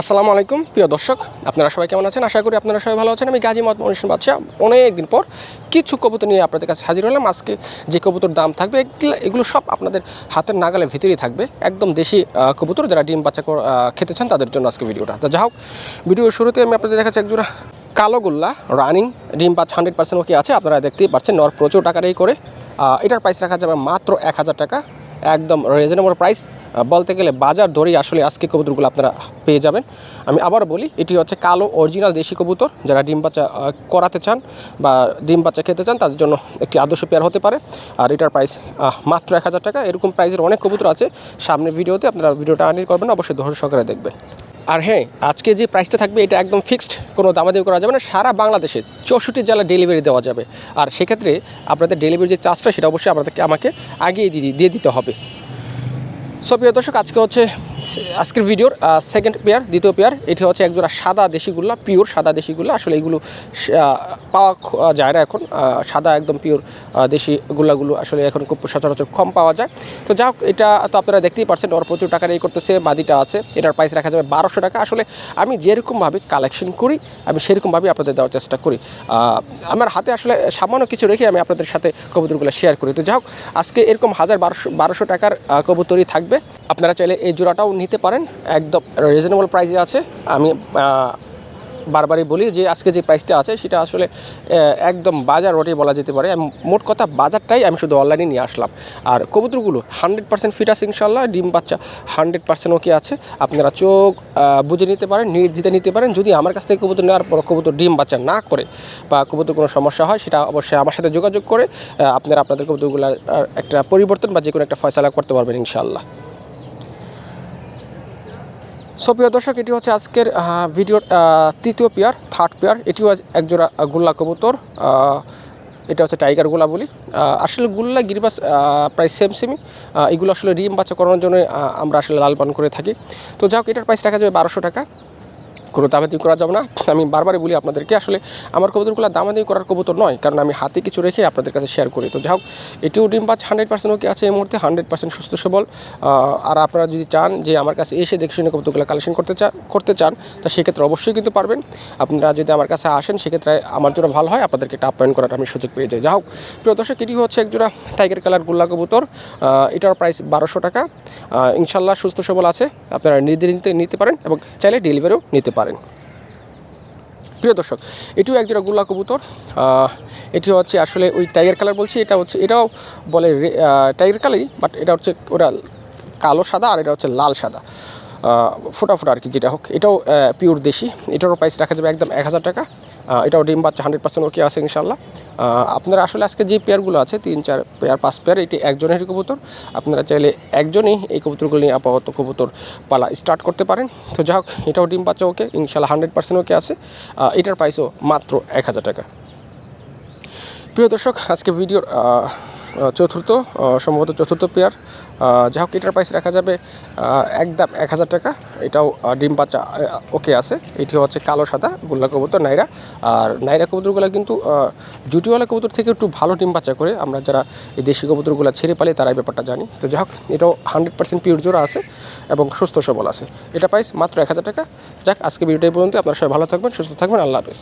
আসসালামু আলাইকুম, প্রিয় দর্শক। আপনারা সবাই কেমন আছেন? আশা করি আপনারা সবাই ভালো আছেন। আমি গাজী মত মনুষ্য বাদশাহ। অনেক দিন পর কিছু কবুতর নিয়ে আপনাদের কাছে হাজির হলাম। আজকে যে কবুতর দাম থাকবে, এগুলো সব আপনাদের হাতের নাগালের ভিতরেই থাকবে। একদম দেশি কবুতর যারা ডিম বাচ্চা খেতে চান, তাদের জন্য আজকে ভিডিওটা। তো যা হোক ভিডিওর শুরুতে আমি আপনাদের দেখাচ্ছি একজোড়া কালো গোল্লা রানিং ডিম পাঁচ হান্ড্রেড পার্সেন্ট ওকে আছে। আপনারা দেখতেই পাচ্ছেন নর প্রচুর টাকারই করে। এটার প্রাইস রাখা যাবে মাত্র এক হাজার টাকা। একদম রিজনেবল প্রাইস বলতে গেলে বাজার ধরেই আসলে আজকে কবুতরগুলো আপনারা পেয়ে যাবেন। আমি আবার বলি, এটি হচ্ছে কালো অরিজিনাল দেশি কবুতর। যারা ডিম বাচ্চা করাতে চান বা ডিম বাচ্চা খেতে চান, তাদের জন্য একটি আদর্শ পেয়ার হতে পারে। আর এটার প্রাইস মাত্র এক হাজার টাকা। এরকম প্রাইসের অনেক কবুতর আছে। সামনে ভিডিওতে আপনারা ভিডিওটা আনির করবেন। অবশ্যই ধৈর্য সহকারে দেখবেন। আর হ্যাঁ আজকে যে প্রাইসটা থাকবে এটা একদম ফিক্সড কোনো দামাদামি করা যাবে না, সারা বাংলাদেশে চৌষট্টি জেলা ডেলিভারি দেওয়া যাবে। আর সেক্ষেত্রে আপনাদের ডেলিভারি যে চার্জটা সেটা অবশ্যই আপনাদেরকে আমাকে আগিয়ে দিয়ে দিতে হবে। সো প্রিয় দর্শক, আজকে হচ্ছে আজকের ভিডিওর সেকেন্ড পেয়ার দ্বিতীয় পেয়ার এটি হচ্ছে একজোড়া সাদা দেশিগুল্লা পিওর সাদা দেশিগুল্লা আসলে এগুলো পাওয়া যায় না এখন। সাদা একদম পিওর দেশি গুল্লাগুলো আসলে এখন খুব সচরাচর কম পাওয়া যায়। তো যাই এটা তো আপনারা দেখতেই পারছেন, ওর প্রচুর টাকা এই করতেছে, বাদিটা আছে। এটার প্রাইস রাখা যাবে বারোশো টাকা। আসলে আমি যেরকমভাবে কালেকশন করি, আমি সেরকমভাবে আপনাদের দেওয়ার চেষ্টা করি। আমার হাতে আসলে সামান্য কিছু রেখে আমি আপনাদের সাথে কবুতরগুলো শেয়ার করি। তো যাই হোক আজকে এরকম হাজার বারোশো বারোশো টাকার কবুতরই থাকবে। আপনারা চাইলে এই জোড়াটাও নিতে পারেন। একদম রিজনেবল প্রাইসে আছে। আমি বারবারই বলি যে আজকে যে প্রাইসটা আছে, সেটা আসলে একদম বাজার ওটাই বলা যেতে পারে। মোট কথা বাজারটাই আমি শুধু অনলাইনে নিয়ে আসলাম। আর কবুতরগুলো হান্ড্রেড পার্সেন্ট ফিট আছে ইনশাল্লাহ ডিম বাচ্চা হান্ড্রেড পার্সেন্ট ওকে আছে। আপনারা চোখ বুঝে নিতে পারেন নির্দ্বিধে নিতে পারেন। যদি আমার কাছ থেকে কবুতর নেওয়ার পর কবুতর ডিম বাচ্চা না করে বা কবুতর কোনো সমস্যা হয়, সেটা অবশ্যই আমার সাথে যোগাযোগ করে আপনারা আপনাদের কবুতরগুলো একটা পরিবর্তন বা যে কোনো একটা ফয়সালা করতে পারবেন ইনশাল্লাহ সো প্রিয় দর্শক, এটি হচ্ছে আজকের ভিডিও ভিডিওর তৃতীয় পেয়ার থার্ড পেয়ার। এটিও একজোড়া গুল্লা কবুতর। এটা হচ্ছে টাইগার গোলা বলি। আসলে গুল্লা, গিরিবাস প্রায় সেম সেমি এগুলো আসলে রিম বাচ্চা করানোর জন্য আমরা আসলে লাল পান করে থাকি। তো যাই হোক, এটার প্রাইস রাখা যাবে বারোশো টাকা। কোনো দামাদি করা যাবে না। আমি বারবারই বলি আপনাদেরকে, আসলে আমার কবুতরগুলো দামাদি করার কবুতর নয়, কারণ আমি হাতে কিছু রেখে আপনাদের কাছে শেয়ার করি। তো যাই হোক, এটিও ডিম পাঁচ হান্ড্রেড পার্সেন্ট ওকে আছে এই মুহূর্তে হান্ড্রেড পার্সেন্ট সুস্থ সবল। আর আপনারা যদি চান যে আমার কাছে এসে দেখে শুনে কবুতরগুলো কালেকশন করতে চান করতে চান, তা সেক্ষেত্রে অবশ্যই কিন্তু পারবেন। আপনারা যদি আমার কাছে আসেন, সেক্ষেত্রে আমার জন্য ভালো হয়, আপনাদেরকে একটা পয়েন্ট করার আমি সুযোগ পেয়ে যাই। যাই হোক, প্রিয় দর্শক, এটি হচ্ছে একজোড়া টাইগার কালার গোল্লা কবুতর। এটার প্রাইস বারোশো টাকা। ইনশাল্লাহ সুস্থ সবল আছে, আপনারা নির্দিষ্ট নিতে পারেন এবং চাইলে ডেলিভারিও নিতে পারেন। প্রিয় দর্শক, এটিও এক জোড়া গুল্লা কবুতর। এটি হচ্ছে আসলে ওই টাইগার কালার বলছি, এটা হচ্ছে, এটাও বলে টাইগার কালারই বাট এটা হচ্ছে ওরা কালো সাদা আর এটা হচ্ছে লাল সাদা। ফোটাফোটা ফোটা ফোটা আর কি, যেটা হোক। এটাও পিওর দেশি। এটারও প্রাইস রাখা যাবে একদম এক হাজার টাকা। এটাও ডিম বাচ্চা হান্ড্রেড পার্সেন্ট ওকে আছে ইনশাল্লাহ আপনারা আসলে আজকে যে পেয়ারগুলো আছে, তিন, চার পেয়ার, পাঁচ পেয়ার, এটি একজনেরই কবুতর। আপনারা চাইলে একজনই এই কবুতরগুলো নিয়ে আপাতত কবুতর পালা স্টার্ট করতে পারেন। তো যাই হোক, এটাও ডিম পাচ্ছে ওকে, ইনশাল্লাহ হান্ড্রেড পার্সেন্ট ওকে আছে। এটার প্রাইসও মাত্র এক হাজার টাকা। প্রিয় দর্শক, আজকে ভিডিওর চতুর্থ সম্ভবত চতুর্থ পেয়ার যাই হোক, এটার প্রাইস রাখা যাবে একদম এক হাজার টাকা। এটাও ডিম বাচ্চা ওকে আছে। এটি হচ্ছে কালো সাদা, গোল্লা কবুতর, নাইরা। আর নাইরা কবুতরগুলো কিন্তু জুটিওয়ালা কবুতর থেকে একটু ভালো ডিম বাচ্চা করে। আমরা যারা এই দেশি কবুতরগুলো ছেড়ে পালি তারা এই ব্যাপারটা জানি। তো যাই হোক, এটাও হান্ড্রেড পার্সেন্ট পিওর জোড়া আছে এবং সুস্থ সবল আছে। এটা প্রাইস মাত্র এক হাজার টাকা। যাক, আজকে ভিডিওটা এই পর্যন্ত আপনারা সবাই ভালো থাকবেন, সুস্থ থাকবেন। আল্লাহ হাফেজ।